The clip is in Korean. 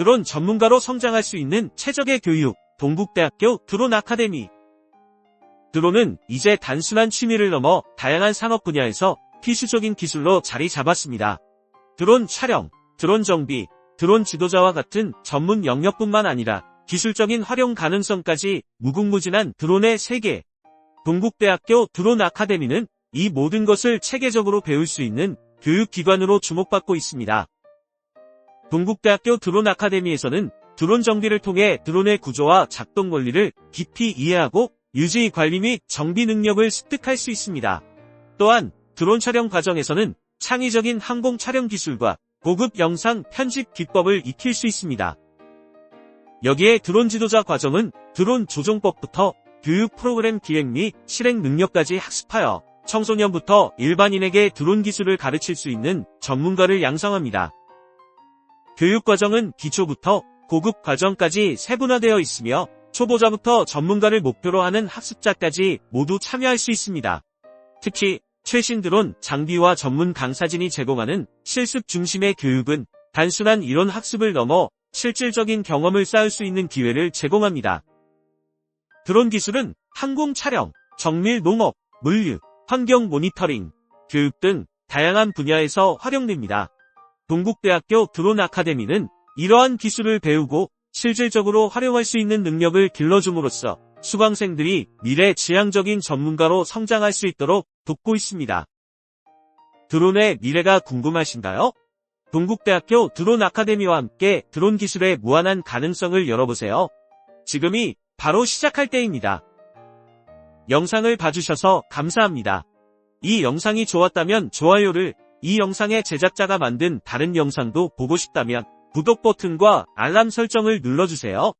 드론 전문가로 성장할 수 있는 최적의 교육, 동국대학교 드론 아카데미. 드론은 이제 단순한 취미를 넘어 다양한 산업 분야에서 필수적인 기술로 자리 잡았습니다. 드론 촬영, 드론 정비, 드론 지도자와 같은 전문 영역뿐만 아니라 기술적인 활용 가능성까지 무궁무진한 드론의 세계. 동국대학교 드론 아카데미는 이 모든 것을 체계적으로 배울 수 있는 교육기관으로 주목받고 있습니다. 동국대학교 드론 아카데미에서는 드론 정비를 통해 드론의 구조와 작동 원리를 깊이 이해하고 유지 관리 및 정비 능력을 습득할 수 있습니다. 또한 드론 촬영 과정에서는 창의적인 항공 촬영 기술과 고급 영상 편집 기법을 익힐 수 있습니다. 여기에 드론 지도자 과정은 드론 조종법부터 교육 프로그램 기획 및 실행 능력까지 학습하여 청소년부터 일반인에게 드론 기술을 가르칠 수 있는 전문가를 양성합니다. 교육 과정은 기초부터 고급 과정까지 세분화되어 있으며 초보자부터 전문가를 목표로 하는 학습자까지 모두 참여할 수 있습니다. 특히 최신 드론 장비와 전문 강사진이 제공하는 실습 중심의 교육은 단순한 이론 학습을 넘어 실질적인 경험을 쌓을 수 있는 기회를 제공합니다. 드론 기술은 항공 촬영, 정밀 농업, 물류, 환경 모니터링, 교육 등 다양한 분야에서 활용됩니다. 동국대학교 드론 아카데미는 이러한 기술을 배우고 실질적으로 활용할 수 있는 능력을 길러줌으로써 수강생들이 미래 지향적인 전문가로 성장할 수 있도록 돕고 있습니다. 드론의 미래가 궁금하신가요? 동국대학교 드론 아카데미와 함께 드론 기술의 무한한 가능성을 열어보세요. 지금이 바로 시작할 때입니다. 영상을 봐주셔서 감사합니다. 이 영상이 좋았다면 좋아요를, 이 영상의 제작자가 만든 다른 영상도 보고 싶다면 구독 버튼과 알람 설정을 눌러주세요.